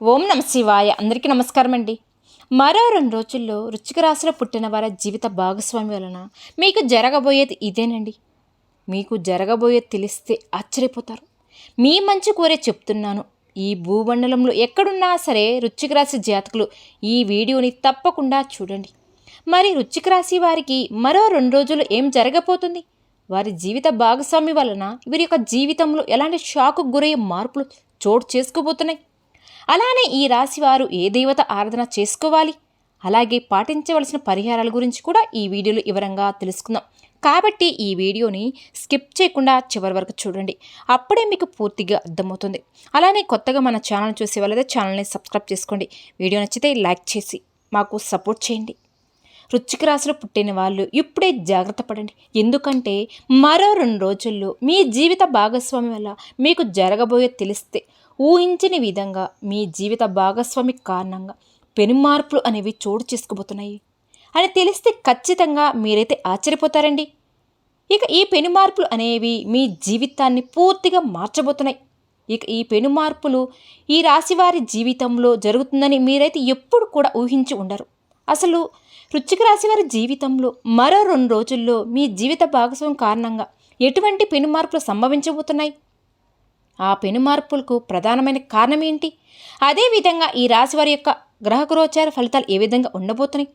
ఓం నమ శివాయ. అందరికీ నమస్కారం అండి మరో రెండు రోజుల్లో రుచిక రాశిలో పుట్టిన వారి జీవిత భాగస్వామి వలన మీకు జరగబోయేది ఇదేనండి. మీకు జరగబోయేది తెలిస్తే ఆశ్చర్యపోతారు. మీ మంచి కోరే చెప్తున్నాను. ఈ భూమండలంలో ఎక్కడున్నా సరే రుచిక రాశి జాతకులు ఈ వీడియోని తప్పకుండా చూడండి. మరి రుచిక రాశి వారికి మరో రెండు రోజులు ఏం జరగబోతుంది? వారి జీవిత భాగస్వామి వలన వీరి యొక్క జీవితంలో ఎలాంటి షాకు గురయ్యే మార్పులు చోటు చేసుకోబోతున్నాయి? అలానే ఈ రాశి వారు ఏ దేవత ఆరాధన చేసుకోవాలి? అలాగే పాటించవలసిన పరిహారాల గురించి కూడా ఈ వీడియోలో వివరంగా తెలుసుకుందాం. కాబట్టి ఈ వీడియోని స్కిప్ చేయకుండా చివరి వరకు చూడండి. అప్పుడే మీకు పూర్తిగా అర్థమవుతుంది. అలానే కొత్తగా మన ఛానల్ చూసే వాళ్ళైతే ఛానల్ని సబ్స్క్రైబ్ చేసుకోండి. వీడియో నచ్చితే లైక్ చేసి మాకు సపోర్ట్ చేయండి. రుచిక రాశిలో పుట్టిన వాళ్ళు ఇప్పుడే జాగ్రత్త పడండి. ఎందుకంటే మరో రెండు రోజుల్లో మీ జీవిత భాగస్వామి వల్ల మీకు జరగబోయే తెలిస్తే ఊహించని విధంగా మీ జీవిత భాగస్వామి కారణంగా పెనుమార్పులు అనేవి చోటు చేసుకోబోతున్నాయి అని తెలిస్తే ఖచ్చితంగా మీరైతే ఆశ్చర్యపోతారండి. ఇక ఈ పెనుమార్పులు అనేవి మీ జీవితాన్ని పూర్తిగా మార్చబోతున్నాయి. ఇక ఈ పెనుమార్పులు ఈ రాశివారి జీవితంలో జరుగుతుందని మీరైతే ఎప్పుడు కూడా ఊహించి ఉండరు. అసలు రుచిక రాశివారి జీవితంలో మరో రెండు రోజుల్లో మీ జీవిత భాగస్వామి కారణంగా ఎటువంటి పెనుమార్పులు సంభవించబోతున్నాయి? ఆ పెనుమార్పులకు ప్రధానమైన కారణం ఏంటి అదేవిధంగా ఈ రాశి వారి యొక్క గ్రహగోచార ఫలితాలు ఏ విధంగా ఉండబోతున్నాయి?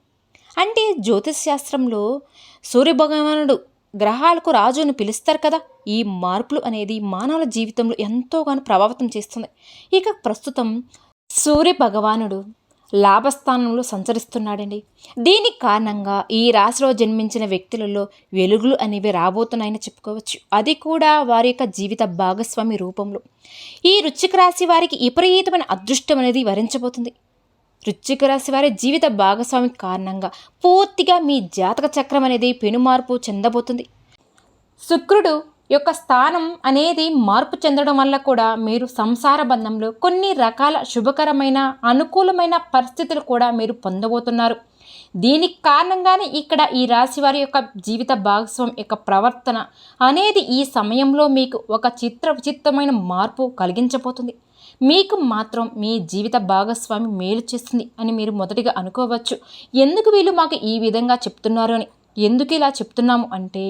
అంటే జ్యోతిష్ శాస్త్రంలో సూర్యభగవానుడు గ్రహాలకు రాజు అని పిలుస్తారు కదా. ఈ మార్పులు అనేది మానవుల జీవితంలో ఎంతోగానో ప్రభావితం చేస్తుంది. ఇక ప్రస్తుతం సూర్య భగవానుడు లాభస్థానంలో సంచరిస్తున్నాడండి. దీనికి కారణంగా ఈ రాశిలో జన్మించిన వ్యక్తులలో వెలుగులు అనేవి రాబోతున్నాయని చెప్పుకోవచ్చు. అది కూడా వారి యొక్క జీవిత భాగస్వామి రూపంలో. ఈ రుచిక రాశి వారికి విపరీతమైన అదృష్టం అనేది వరించబోతుంది. రుచిక రాశి వారి జీవిత భాగస్వామి కారణంగా పూర్తిగా మీ జాతక చక్రం అనేది పెనుమార్పు చెందబోతుంది. శుక్రుడు యొక్క స్థానం అనేది మార్పు చెందడం వల్ల కూడా మీరు సంసార బంధంలో కొన్ని రకాల శుభకరమైన అనుకూలమైన పరిస్థితులు కూడా మీరు పొందబోతున్నారు. దీనికి కారణంగానే ఇక్కడ ఈ రాశి వారి యొక్క జీవిత భాగస్వామి యొక్క ప్రవర్తన అనేది ఈ సమయంలో మీకు ఒక చిత్ర విచిత్రమైన మార్పు కలిగించబోతుంది. మీకు మాత్రం మీ జీవిత భాగస్వామి మేలు చేస్తుంది అని మీరు మొదటిగా అనుకోవచ్చు. ఎందుకు వీళ్ళు మాకు ఈ విధంగా చెప్తున్నారు అని? ఎందుకు ఇలా చెప్తున్నాము అంటే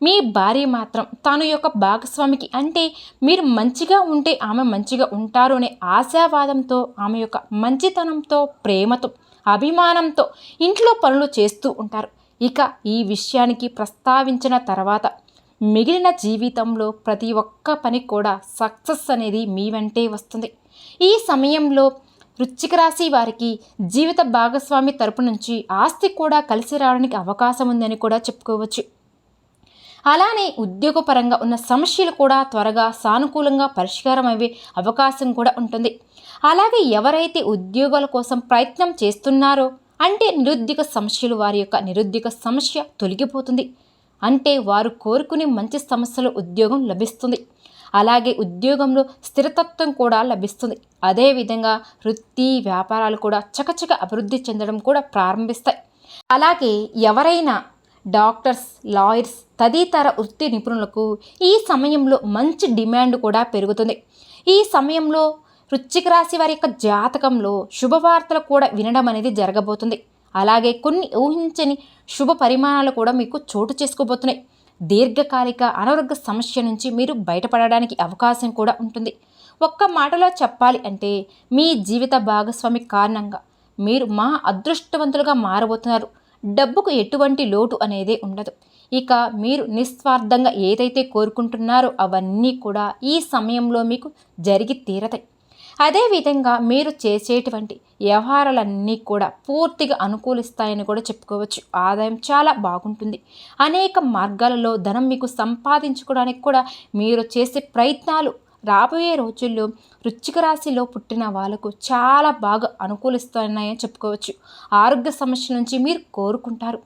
మీ భార్య మాత్రం తాను యొక్క భాగస్వామికి అంటే మీరు మంచిగా ఉంటే ఆమె మంచిగా ఉంటారు అనే ఆశావాదంతో ఆమె యొక్క మంచితనంతో ప్రేమతో అభిమానంతో ఇంట్లో పనులు చేస్తూ ఉంటారు. ఇక ఈ విషయానికి ప్రస్తావించిన తర్వాత మిగిలిన జీవితంలో ప్రతి ఒక్క పని కూడా సక్సెస్ అనేది మీ వెంటే వస్తుంది. ఈ సమయంలో వృశ్చిక రాశి వారికి జీవిత భాగస్వామి తరపు నుంచి ఆస్తి కూడా కలిసి రావడానికి అవకాశం ఉందని కూడా చెప్పుకోవచ్చు. అలానే ఉద్యోగపరంగా ఉన్న సమస్యలు కూడా త్వరగా సానుకూలంగా పరిష్కారం అయ్యే అవకాశం కూడా ఉంటుంది. అలాగే ఎవరైతే ఉద్యోగాల కోసం ప్రయత్నం చేస్తున్నారో అంటే నిరుద్యోగ సమస్యలు వారి యొక్క నిరుద్యోగ సమస్య తొలగిపోతుంది. అంటే వారు కోరుకునే మంచి సమస్యలు ఉద్యోగం లభిస్తుంది. అలాగే ఉద్యోగంలో స్థిరతత్వం కూడా లభిస్తుంది. అదేవిధంగా వృత్తి వ్యాపారాలు కూడా చకచక అభివృద్ధి చెందడం కూడా ప్రారంభిస్తాయి. అలాగే ఎవరైనా డాక్టర్స్ లాయర్స్ తదితర వృత్తి నిపుణులకు ఈ సమయంలో మంచి డిమాండ్ కూడా పెరుగుతుంది. ఈ సమయంలో వృశ్చిక రాశి వారి యొక్క జాతకంలో శుభవార్తలు కూడా వినడం అనేది జరగబోతుంది. అలాగే కొన్ని ఊహించని శుభ పరిమాణాలు కూడా మీకు చోటు చేసుకోబోతున్నాయి. దీర్ఘకాలిక అనారోగ్య సమస్య నుంచి మీరు బయటపడడానికి అవకాశం కూడా ఉంటుంది. ఒక్క మాటలో చెప్పాలి అంటే మీ జీవిత భాగస్వామి కారణంగా మీరు మా అదృష్టవంతులుగా మారబోతున్నారు. డబ్బుకు ఎటువంటి లోటు అనేదే ఉండదు. ఇక మీరు నిస్వార్థంగా ఏదైతే కోరుకుంటున్నారో అవన్నీ కూడా ఈ సమయంలో మీకు జరిగి తీరతాయి. అదేవిధంగా మీరు చేసేటువంటి వ్యవహారాలన్నీ కూడా పూర్తిగా అనుకూలిస్తాయని కూడా చెప్పుకోవచ్చు. ఆదాయం చాలా బాగుంటుంది. అనేక మార్గాలలో ధనం మీకు సంపాదించుకోవడానికి కూడా మీరు చేసే ప్రయత్నాలు రాబోయే రోజుల్లో వృచ్చిక రాశిలో పుట్టిన వాళ్ళకు చాలా బాగా అనుకూలిస్తున్నాయని చెప్పుకోవచ్చు. ఆరోగ్య సమస్య నుంచి మీరు కోరుకుంటారు.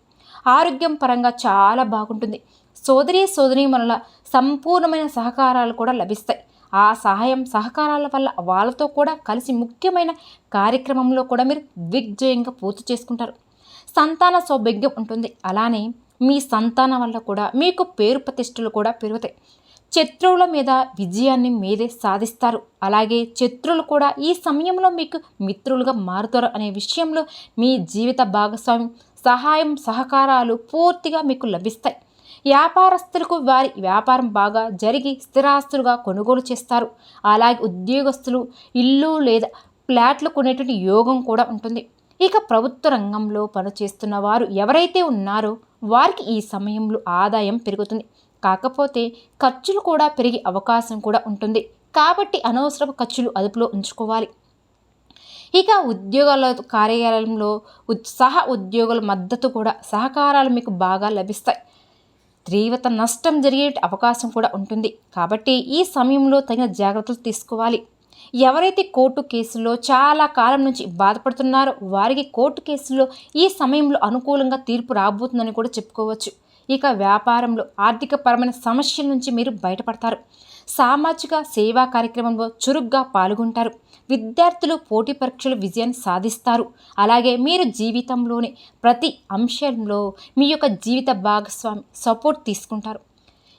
ఆరోగ్యం పరంగా చాలా బాగుంటుంది. సోదరి సోదరి మనల సంపూర్ణమైన సహకారాలు కూడా లభిస్తాయి. ఆ సహాయం సహకారాల వల్ల వాళ్ళతో కూడా కలిసి ముఖ్యమైన కార్యక్రమంలో కూడా మీరు దిగ్జయంగా పూర్తి చేసుకుంటారు. సంతాన సౌభాగ్యం ఉంటుంది. అలానే మీ సంతానం వల్ల కూడా మీకు పేరు ప్రతిష్టలు కూడా పెరుగుతాయి. శత్రువుల మీద విజయాన్ని మీరే సాధిస్తారు. అలాగే శత్రువులు కూడా ఈ సమయంలో మీకు మిత్రులుగా మారుతారు అనే విషయంలో మీ జీవిత భాగస్వామి సహాయం సహకారాలు పూర్తిగా మీకు లభిస్తాయి. వ్యాపారస్తులకు వారి వ్యాపారం బాగా జరిగి స్థిరాస్తులుగా కొనుగోలు చేస్తారు. అలాగే ఉద్యోగస్తులు ఇల్లు లేదా ఫ్లాట్లు కొనేటువంటి యోగం కూడా ఉంటుంది. ఇక ప్రభుత్వ రంగంలో పనిచేస్తున్న వారు ఎవరైతే ఉన్నారో వారికి ఈ సమయంలో ఆదాయం పెరుగుతుంది. కాకపోతే ఖర్చులు కూడా పెరిగే అవకాశం కూడా ఉంటుంది. కాబట్టి అనవసరపు ఖర్చులు అదుపులో ఉంచుకోవాలి. ఇక ఉద్యోగాల కార్యాలయంలో సహ ఉద్యోగుల మద్దతు కూడా సహకారాలు మీకు బాగా లభిస్తాయి. తీవ్రత నష్టం జరిగే అవకాశం కూడా ఉంటుంది. కాబట్టి ఈ సమయంలో తగిన జాగ్రత్తలు తీసుకోవాలి. ఎవరైతే కోర్టు కేసులో చాలా కాలం నుంచి బాధపడుతున్నారో వారికి కోర్టు కేసులో ఈ సమయంలో అనుకూలంగా తీర్పు రాబోతుందని కూడా చెప్పుకోవచ్చు. ఇక వ్యాపారంలో ఆర్థికపరమైన సమస్యల నుంచి మీరు బయటపడతారు. సామాజిక సేవా కార్యక్రమంలో చురుగ్గా పాల్గొంటారు. విద్యార్థులు పోటీ పరీక్షలు విజయాన్ని సాధిస్తారు. అలాగే మీరు జీవితంలోని ప్రతి అంశంలో మీ యొక్క జీవిత భాగస్వామి సపోర్ట్ తీసుకుంటారు.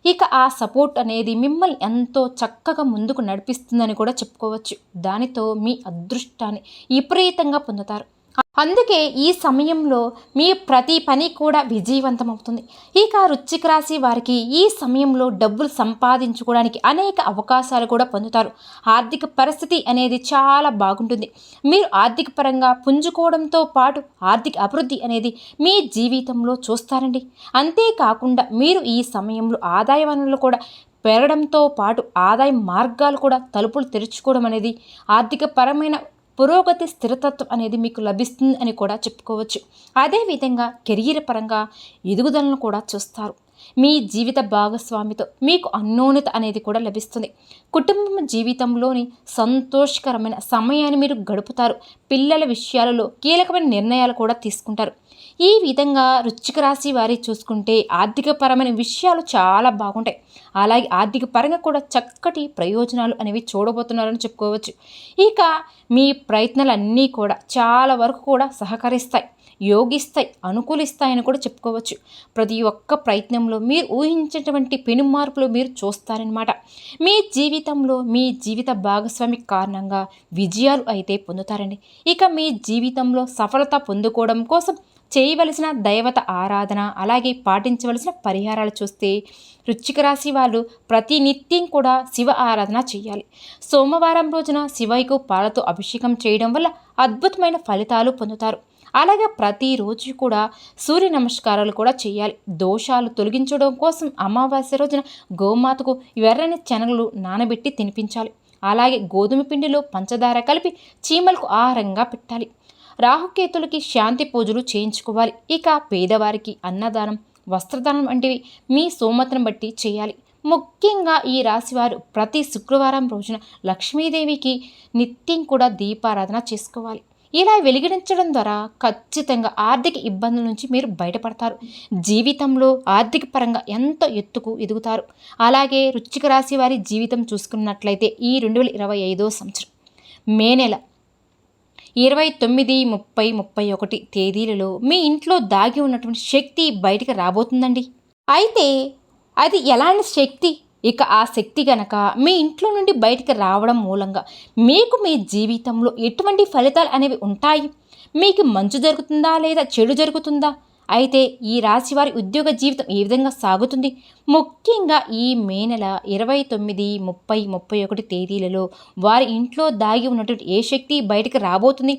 ఇక ఆ సపోర్ట్ అనేది మిమ్మల్ని ఎంతో చక్కగా ముందుకు నడిపిస్తుందని కూడా చెప్పుకోవచ్చు. దానితో మీ అదృష్టాన్ని విపరీతంగా పొందుతారు. అందుకే ఈ సమయంలో మీ ప్రతి పని కూడా విజయవంతమవుతుంది. ఇక రుచిక రాశి వారికి ఈ సమయంలో డబ్బులు సంపాదించుకోవడానికి అనేక అవకాశాలు కూడా పొందుతారు. ఆర్థిక పరిస్థితి అనేది చాలా బాగుంటుంది. మీరు ఆర్థిక పరంగా పుంజుకోవడంతో పాటు ఆర్థిక అభివృద్ధి అనేది మీ జీవితంలో చూస్తారండి. అంతేకాకుండా మీరు ఈ సమయంలో ఆదాయ వనరులు కూడా పెరగడంతో పాటు ఆదాయ మార్గాలు కూడా తలుపులు తెరుచుకోవడం అనేది ఆర్థిక పరమైన పురోగతి స్థిరతత్వం అనేది మీకు లభిస్తుంది అని కూడా చెప్పుకోవచ్చు. అదేవిధంగా కెరీర్ పరంగా ఎదుగుదలను కూడా చూస్తారు. మీ జీవిత భాగస్వామితో మీకు అన్నోన్నత అనేది కూడా లభిస్తుంది. కుటుంబం జీవితంలోని సంతోషకరమైన సమయాన్ని మీరు గడుపుతారు. పిల్లల విషయాలలో కీలకమైన నిర్ణయాలు కూడా తీసుకుంటారు. ఈ విధంగా రుచిక రాశి వారి చూసుకుంటే ఆర్థికపరమైన విషయాలు చాలా బాగుంటాయి. అలాగే ఆర్థిక పరంగా కూడా చక్కటి ప్రయోజనాలు అనేవి చూడబోతున్నారని చెప్పుకోవచ్చు. ఇక మీ ప్రయత్నాలన్నీ కూడా చాలా వరకు కూడా సహకరిస్తాయి. యోగిస్తాయి అనుకూలిస్తాయని కూడా చెప్పుకోవచ్చు. ప్రతి ఒక్క ప్రయత్నంలో మీరు ఊహించినటువంటి పెను మార్పులు మీరు చూస్తారనమాట మీ జీవితంలో మీ జీవిత భాగస్వామి కారణంగా విజయాలు అయితే పొందుతారండి. ఇక మీ జీవితంలో సఫలత పొందుకోవడం కోసం చేయవలసిన దైవత ఆరాధన అలాగే పాటించవలసిన పరిహారాలు చూస్తే వృచ్చిక రాశి వాళ్ళు ప్రతి నిత్యం కూడా శివ ఆరాధన చేయాలి. సోమవారం రోజున శివయ్యకు పాలతో అభిషేకం చేయడం వల్ల అద్భుతమైన ఫలితాలు పొందుతారు. అలాగే ప్రతిరోజు కూడా సూర్య నమస్కారాలు కూడా చేయాలి. దోషాలు తొలగించడం కోసం అమావాస్య రోజున గోమాతకు ఎర్రని చెనగలు నానబెట్టి తినిపించాలి. అలాగే గోధుమ పిండిలో పంచదార కలిపి చీమలకు ఆహారంగా పెట్టాలి. రాహుకేతులకి శాంతి పూజలు చేయించుకోవాలి. ఇక పేదవారికి అన్నదానం వస్త్రదానం వంటివి మీ సోమతను బట్టి చేయాలి. ముఖ్యంగా ఈ రాశివారు ప్రతి శుక్రవారం రోజున లక్ష్మీదేవికి నిత్యం కూడా దీపారాధన చేసుకోవాలి. ఇలా వెలిగించడం ద్వారా ఖచ్చితంగా ఆర్థిక ఇబ్బందుల నుంచి మీరు బయటపడతారు. జీవితంలో ఆర్థిక పరంగా ఎంతో ఎత్తుకు ఎదుగుతారు. అలాగే రుచిక రాశి వారి జీవితం చూసుకున్నట్లయితే ఈ రెండు వేల ఇరవై ఐదో సంవత్సరం మే నెల ఇరవై తొమ్మిది ముప్పై ముప్పై ఒకటి తేదీలలో మీ ఇంట్లో దాగి ఉన్నటువంటి శక్తి బయటికి రాబోతుందండి. అయితే అది ఎలాంటి శక్తి? ఇక ఆ శక్తి గనక మీ ఇంట్లో నుండి బయటికి రావడం మూలంగా మీకు మీ జీవితంలో ఎటువంటి ఫలితాలు అనేవి ఉంటాయి? మీకు మంచు జరుగుతుందా లేదా చెడు జరుగుతుందా? అయితే ఈ రాశి వారి ఉద్యోగ జీవితం ఏ విధంగా సాగుతుంది? ముఖ్యంగా ఈ మే నెల ఇరవై తొమ్మిది ముప్పై ముప్పై ఒకటి తేదీలలో వారి ఇంట్లో దాగి ఉన్నటువంటి ఏ శక్తి బయటకు రాబోతుంది?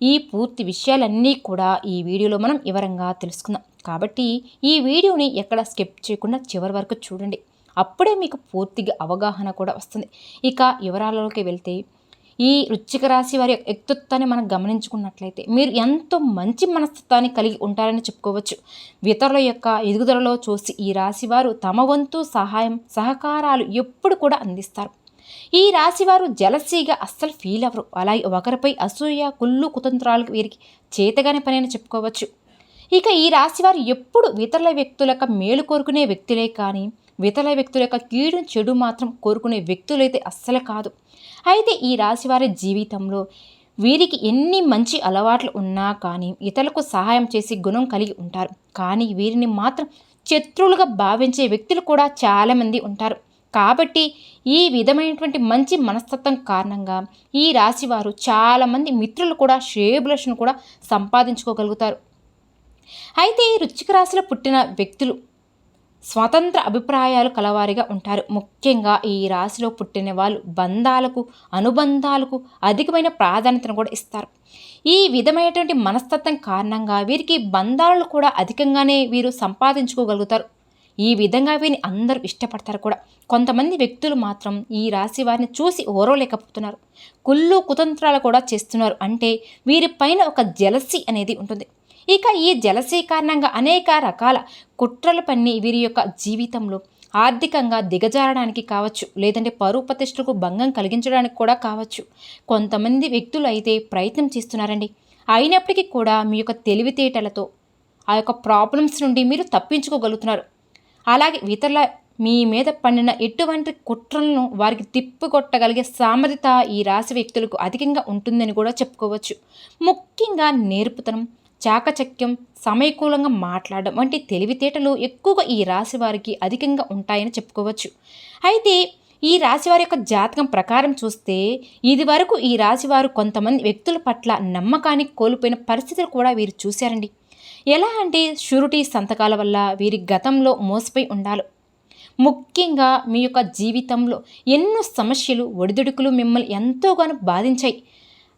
ఈ పూర్తి విషయాలన్నీ కూడా ఈ వీడియోలో మనం వివరంగా తెలుసుకుందాం. కాబట్టి ఈ వీడియోని ఎక్కడ స్కిప్ చేయకుండా చివరి వరకు చూడండి. అప్పుడే మీకు పూర్తిగా అవగాహన కూడా వస్తుంది. ఇక వివరాలలోకి వెళ్తే ఈ రుచిక రాశి వారి వ్యక్తిత్వాన్ని మనం గమనించుకున్నట్లయితే మీరు ఎంతో మంచి మనస్తత్వాన్ని కలిగి ఉంటారని చెప్పుకోవచ్చు. ఇతరుల యొక్క ఎదుగుదలలో చూసి ఈ రాశి వారు తమ వంతు సహాయం సహకారాలు ఎప్పుడు కూడా అందిస్తారు. ఈ రాశివారు జలసీగా అస్సలు ఫీల్ అవ్వరు. అలాగే ఒకరిపై అసూయ కుళ్ళు కుతంత్రాలకు వీరికి చేతగానే పని అని చెప్పుకోవచ్చు. ఇక ఈ రాశివారు ఎప్పుడు ఇతరుల వ్యక్తుల మేలు కోరుకునే వ్యక్తులే కానీ ఇతరుల వ్యక్తుల యొక్క కీడు చెడు మాత్రం కోరుకునే వ్యక్తులైతే అస్సలు కాదు. అయితే ఈ రాశివారి జీవితంలో వీరికి ఎన్ని మంచి అలవాట్లు ఉన్నా కానీ ఇతరులకు సహాయం చేసి గుణం కలిగి ఉంటారు. కానీ వీరిని మాత్రం శత్రువులుగా భావించే వ్యక్తులు కూడా చాలామంది ఉంటారు. కాబట్టి ఈ విధమైనటువంటి మంచి మనస్తత్వం కారణంగా ఈ రాశి వారు చాలామంది మిత్రులు కూడా శ్రేయబులషను కూడా సంపాదించుకోగలుగుతారు. అయితే ఈ రుచిక రాశిలో పుట్టిన వ్యక్తులు స్వతంత్ర అభిప్రాయాలు కలవారిగా ఉంటారు. ముఖ్యంగా ఈ రాశిలో పుట్టిన వాళ్ళు బంధాలకు అనుబంధాలకు అధికమైన ప్రాధాన్యతను కూడా ఇస్తారు. ఈ విధమైనటువంటి మనస్తత్వం కారణంగా వీరికి బంధాలను కూడా అధికంగానే వీరు సంపాదించుకోగలుగుతారు. ఈ విధంగా వీరిని అందరూ ఇష్టపడతారు కూడా. కొంతమంది వ్యక్తులు మాత్రం ఈ రాశి వారిని చూసి ఓరవలేకపోతున్నారు. కుళ్ళు కుతంత్రాలు కూడా చేస్తున్నారు. అంటే వీరిపైన ఒక జలసి అనేది ఉంటుంది. ఇక ఈ జలసీ కారణంగా అనేక రకాల కుట్రలు పన్ని వీరి యొక్క జీవితంలో ఆర్థికంగా దిగజారడానికి కావచ్చు లేదంటే పరువు ప్రతిష్టలకు భంగం కలిగించడానికి కూడా కావచ్చు. కొంతమంది వ్యక్తులు అయితే ప్రయత్నం చేస్తున్నారండి. అయినప్పటికీ కూడా మీ యొక్క తెలివితేటలతో ఆ యొక్క ప్రాబ్లమ్స్ నుండి మీరు తప్పించుకోగలుగుతున్నారు. అలాగే ఇతరుల మీ మీద పండిన ఎటువంటి కుట్రలను వారికి తిప్పికొట్టగలిగే సామర్థ్యత ఈ రాశి వ్యక్తులకు అధికంగా ఉంటుందని కూడా చెప్పుకోవచ్చు. ముఖ్యంగా నేర్పుతనం చాకచక్యం సమయకూలంగా మాట్లాడడం వంటి తెలివితేటలు ఎక్కువగా ఈ రాశి వారికి అధికంగా ఉంటాయని చెప్పుకోవచ్చు. అయితే ఈ రాశివారి యొక్క జాతకం ప్రకారం చూస్తే ఇది వరకు ఈ రాశివారు కొంతమంది వ్యక్తుల పట్ల నమ్మకాన్ని కోల్పోయిన పరిస్థితులు కూడా వీరు చూశారండి. ఎలా అంటే షూరిటీ సంతకాల వల్ల వీరి గతంలో మోసపోయి ఉండాలి. ముఖ్యంగా మీ యొక్క జీవితంలో ఎన్నో సమస్యలు ఒడిదుడుకులు మిమ్మల్ని ఎంతోగానో బాధించాయి.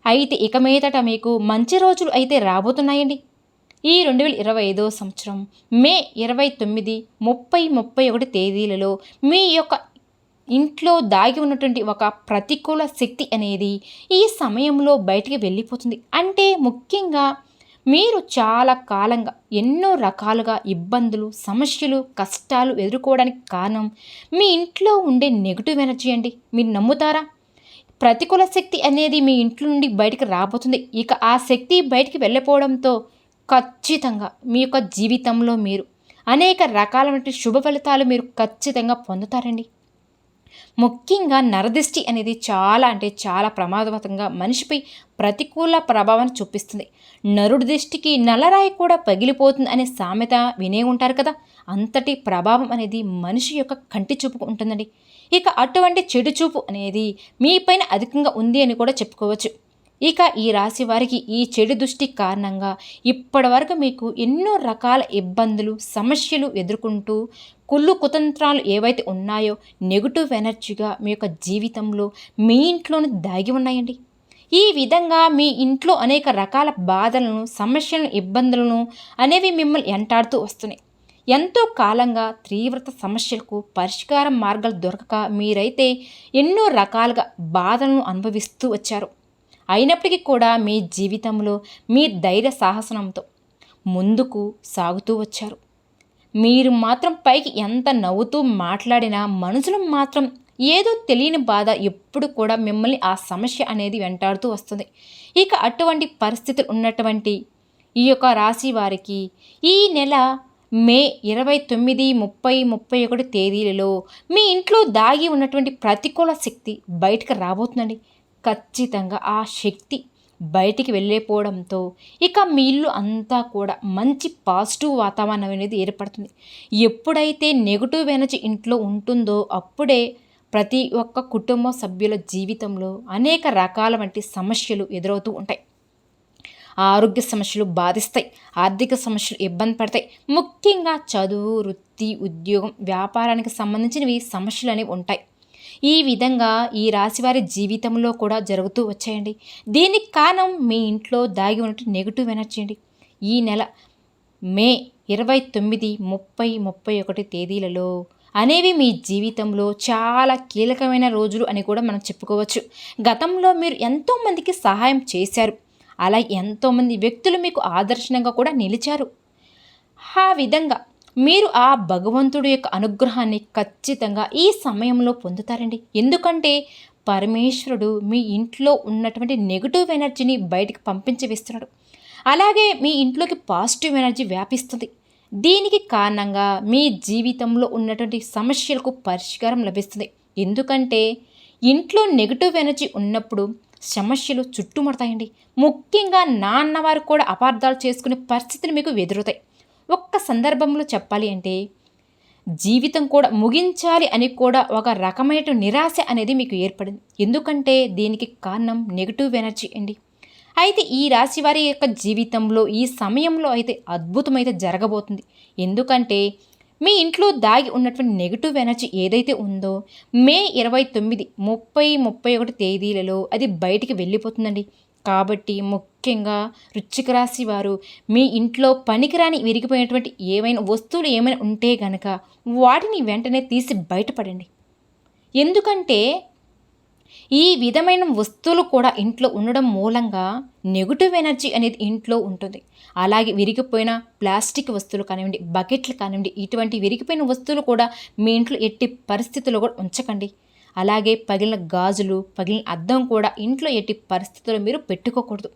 అయితే ఇక మీదట మీకు మంచి రోజులు అయితే రాబోతున్నాయండి. ఈ రెండు వేల ఇరవై ఐదో సంవత్సరం మే ఇరవై తొమ్మిది ముప్పై ముప్పై ఒకటి తేదీలలో మీ యొక్క ఇంట్లో దాగి ఉన్నటువంటి ఒక ప్రతికూల శక్తి అనేది ఈ సమయంలో బయటికి వెళ్ళిపోతుంది. అంటే ముఖ్యంగా మీరు చాలా కాలంగా ఎన్నో రకాలుగా ఇబ్బందులు సమస్యలు కష్టాలు ఎదుర్కోవడానికి కారణం మీ ఇంట్లో ఉండే నెగిటివ్ ఎనర్జీ అండి. మీరు నమ్ముతారా? ప్రతికూల శక్తి అనేది మీ ఇంట్లో నుండి బయటికి రాబోతుంది. ఇక ఆ శక్తి బయటికి వెళ్ళిపోవడంతో ఖచ్చితంగా మీ యొక్క జీవితంలో మీరు అనేక రకాలైన శుభ ఫలితాలు మీరు ఖచ్చితంగా పొందుతారండి. ముఖ్యంగా నరదృష్టి అనేది చాలా అంటే చాలా ప్రమాదవంతంగా మనిషిపై ప్రతికూల ప్రభావాన్ని చూపిస్తుంది. నరుడి దృష్టికి నల్లరాయి కూడా పగిలిపోతుంది అనే సామెత వినే ఉంటారు కదా. అంతటి ప్రభావం అనేది మనిషి యొక్క కంటి చూపుకు ఉంటుందండి. ఇక అటువంటి చెడు చూపు అనేది మీపైన అధికంగా ఉంది అని కూడా చెప్పుకోవచ్చు. ఇక ఈ రాశి వారికి ఈ చెడు దృష్టి కారణంగా ఇప్పటి వరకు మీకు ఎన్నో రకాల ఇబ్బందులు సమస్యలు ఎదుర్కొంటూ కుళ్ళు కుతంత్రాలు ఏవైతే ఉన్నాయో నెగిటివ్ ఎనర్జీగా మీ యొక్క జీవితంలో మీ ఇంట్లోనే దాగి ఉన్నాయండి. ఈ విధంగా మీ ఇంట్లో అనేక రకాల బాధలను సమస్యలను ఇబ్బందులను అనేవి మిమ్మల్ని ఎంటాడుతూ వస్తున్నాయి. ఎంతో కాలంగా తీవ్రత సమస్యలకు పరిష్కారం మార్గాలు దొరకక మీరైతే ఎన్నో రకాలుగా బాధలను అనుభవిస్తూ వచ్చారు. అయినప్పటికీ కూడా మీ జీవితంలో మీ ధైర్య సాహసనంతో ముందుకు సాగుతూ వచ్చారు. మీరు మాత్రం పైకి ఎంత నవ్వుతూ మాట్లాడినా మనసులో మాత్రం ఏదో తెలియని బాధ ఎప్పుడు కూడా మిమ్మల్ని ఆ సమస్య అనేది వెంటాడుతూ వస్తుంది. ఇక అటువంటి పరిస్థితులు ఉన్నటువంటి ఈ యొక్క రాశి వారికి ఈ నెల మే ఇరవై తొమ్మిది ముప్పై ముప్పై ఒకటి తేదీలలో మీ ఇంట్లో దాగి ఉన్నటువంటి ప్రతికూల శక్తి బయటకు రాబోతుందండి. ఖచ్చితంగా ఆ శక్తి బయటికి వెళ్ళిపోవడంతో ఇక మీ ఇల్లు అంతా కూడా మంచి పాజిటివ్ వాతావరణం అనేది ఏర్పడుతుంది. ఎప్పుడైతే నెగిటివ్ ఎనర్జీ ఇంట్లో ఉంటుందో అప్పుడే ప్రతి ఒక్క కుటుంబ సభ్యుల జీవితంలో అనేక రకాల వంటి సమస్యలు ఎదురవుతూ ఉంటాయి. ఆరోగ్య సమస్యలు బాధిస్తాయి ఆర్థిక సమస్యలు ఇబ్బంది పడతాయి. ముఖ్యంగా చదువు వృత్తి ఉద్యోగం వ్యాపారానికి సంబంధించినవి సమస్యలు అనేవి ఉంటాయి. ఈ విధంగా ఈ రాశివారి జీవితంలో కూడా జరుగుతూ వచ్చాయండి. దీనికి కారణం మీ ఇంట్లో దాగి ఉన్నట్టు నెగిటివ్ ఎనర్జీ అండి. ఈ నెల మే ఇరవై తొమ్మిది ముప్పై ముప్పై ఒకటి తేదీలలో అనేవి మీ జీవితంలో చాలా కీలకమైన రోజులు అని కూడా మనం చెప్పుకోవచ్చు. గతంలో మీరు ఎంతోమందికి సహాయం చేశారు. అలా ఎంతోమంది వ్యక్తులు మీకు ఆదర్శనంగా కూడా నిలిచారు. ఆ విధంగా మీరు ఆ భగవంతుడి యొక్క అనుగ్రహాన్ని ఖచ్చితంగా ఈ సమయంలో పొందుతారండి. ఎందుకంటే పరమేశ్వరుడు మీ ఇంట్లో ఉన్నటువంటి నెగిటివ్ ఎనర్జీని బయటికి పంపించి వేస్తున్నాడు. అలాగే మీ ఇంట్లోకి పాజిటివ్ ఎనర్జీ వ్యాపిస్తుంది. దీనికి కారణంగా మీ జీవితంలో ఉన్నటువంటి సమస్యలకు పరిష్కారం లభిస్తుంది. ఎందుకంటే ఇంట్లో నెగిటివ్ ఎనర్జీ ఉన్నప్పుడు సమస్యలు చుట్టుముడతాయండి. ముఖ్యంగా నాన్నవారు కూడా అపార్థాలు చేసుకునే పరిస్థితులు మీకు ఎదురుతాయి ఒక్క సందర్భంలో చెప్పాలి అంటే జీవితం కూడా ముగించాలి అని కూడా ఒక రకమైన నిరాశ అనేది మీకు ఏర్పడింది. ఎందుకంటే దీనికి కారణం నెగిటివ్ ఎనర్జీ అండి. అయితే ఈ రాశి వారి యొక్క జీవితంలో ఈ సమయంలో అయితే అద్భుతమైతే జరగబోతుంది. ఎందుకంటే మీ ఇంట్లో దాగి ఉన్నటువంటి నెగిటివ్ ఎనర్జీ ఏదైతే ఉందో మే ఇరవై తొమ్మిది ముప్పై ముప్పై ఒకటి తేదీలలో అది బయటికి వెళ్ళిపోతుందండి. కాబట్టి ముఖ్యంగా వృచ్చిక రాశి వారు మీ ఇంట్లో పనికిరాని విరిగిపోయినటువంటి ఏమైనా వస్తువులు ఏమైనా ఉంటే గనక వాటిని వెంటనే తీసి బయటపడండి. ఎందుకంటే ఈ విధమైన వస్తువులు కూడా ఇంట్లో ఉండడం మూలంగా నెగిటివ్ ఎనర్జీ అనేది ఇంట్లో ఉంటుంది. అలాగే విరిగిపోయిన ప్లాస్టిక్ వస్తువులు కానివ్వండి బకెట్లు కానివ్వండి ఇటువంటి విరిగిపోయిన వస్తువులు కూడా మీ ఇంట్లో ఎట్టి పరిస్థితుల్లో కూడా ఉంచకండి. అలాగే పగిలిన గాజులు పగిలిన అద్దం కూడా ఇంట్లో ఎట్టి పరిస్థితుల్లో మీరు పెట్టుకోకూడదు.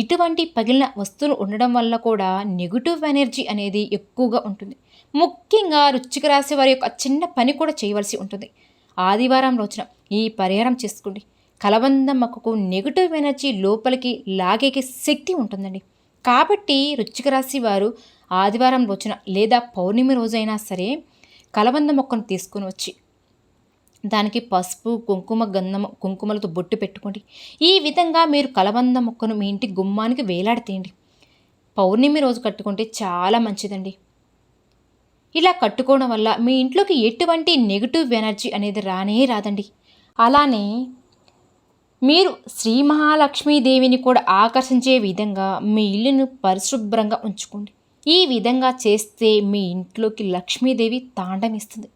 ఇటువంటి పగిలిన వస్తువులు ఉండడం వల్ల కూడా నెగిటివ్ ఎనర్జీ అనేది ఎక్కువగా ఉంటుంది. ముఖ్యంగా రుచికి రాసే వారి యొక్క చిన్న పని కూడా చేయవలసి ఉంటుంది. ఆదివారం రోజున ఈ పరిహారం చేసుకోండి. కలబంద మొక్కకు నెగిటివ్ ఎనర్జీ లోపలికి లాగేకి శక్తి ఉంటుందండి. కాబట్టి రుచిక రాశి వారు ఆదివారం రోజున లేదా పౌర్ణమి రోజైనా సరే కలబంద మొక్కను తీసుకొని వచ్చి దానికి పసుపు కుంకుమ గంధం కుంకుమలతో బొట్టు పెట్టుకోండి. ఈ విధంగా మీరు కలబంద మొక్కను మీ ఇంటి గుమ్మానికి వేలాడితేయండి. పౌర్ణమి రోజు కట్టుకుంటే చాలా మంచిదండి. ఇలా కట్టుకోవడం వల్ల మీ ఇంట్లోకి ఎటువంటి నెగిటివ్ ఎనర్జీ అనేది రానే రాదండి. అలానే మీరు శ్రీ మహాలక్ష్మీదేవిని కూడా ఆకర్షించే విధంగా మీ ఇల్లును పరిశుభ్రంగా ఉంచుకోండి. ఈ విధంగా చేస్తే మీ ఇంట్లోకి లక్ష్మీదేవి తాండమిస్తుంది.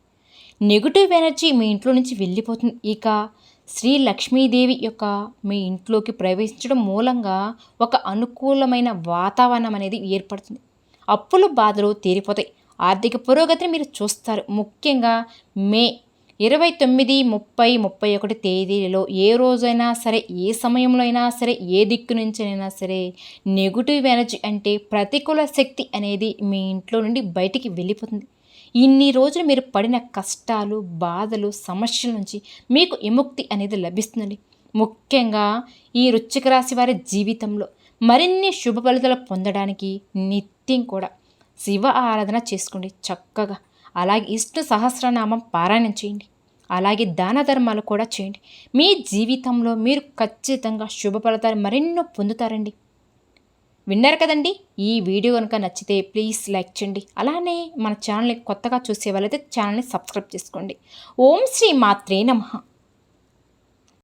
నెగిటివ్ ఎనర్జీ మీ ఇంట్లో నుంచి వెళ్ళిపోతుంది. ఇక శ్రీ లక్ష్మీదేవి యొక్క మీ ఇంట్లోకి ప్రవేశించడం మూలంగా ఒక అనుకూలమైన వాతావరణం అనేది ఏర్పడుతుంది. అప్పుల బాధలు తీరిపోతాయి ఆర్థిక పురోగతిని మీరు చూస్తారు. ముఖ్యంగా మే ఇరవై తొమ్మిది ముప్పై ముప్పై ఒకటి తేదీలలో ఏ రోజైనా సరే ఏ సమయంలో అయినా సరే ఏ దిక్కు నుంచైనా సరే నెగిటివ్ ఎనర్జీ అంటే ప్రతికూల శక్తి అనేది మీ ఇంట్లో నుండి బయటికి వెళ్ళిపోతుంది. ఇన్ని రోజులు మీరు పడిన కష్టాలు బాధలు సమస్యల నుంచి మీకు విముక్తి అనేది లభిస్తుందండి. ముఖ్యంగా ఈ రుచిక రాశి వారి జీవితంలో మరిన్ని శుభ ఫలితాలు పొందడానికి నిత్యం కూడా శివ ఆరాధన చేసుకోండి చక్కగా. అలాగే ఇష్ట సహస్రనామం పారాయణం చేయండి. అలాగే దాన ధర్మాలు కూడా చేయండి. మీ జీవితంలో మీరు ఖచ్చితంగా శుభ ఫలితాలు మరెన్నో పొందుతారండి. విన్నారు కదండి? ఈ వీడియో కనుక నచ్చితే ప్లీజ్ లైక్ చేయండి. అలానే మన ఛానల్ని కొత్తగా చూసే వాళ్ళైతే ఛానల్ని సబ్స్క్రైబ్ చేసుకోండి. ఓం శ్రీ మాత్రే నమః.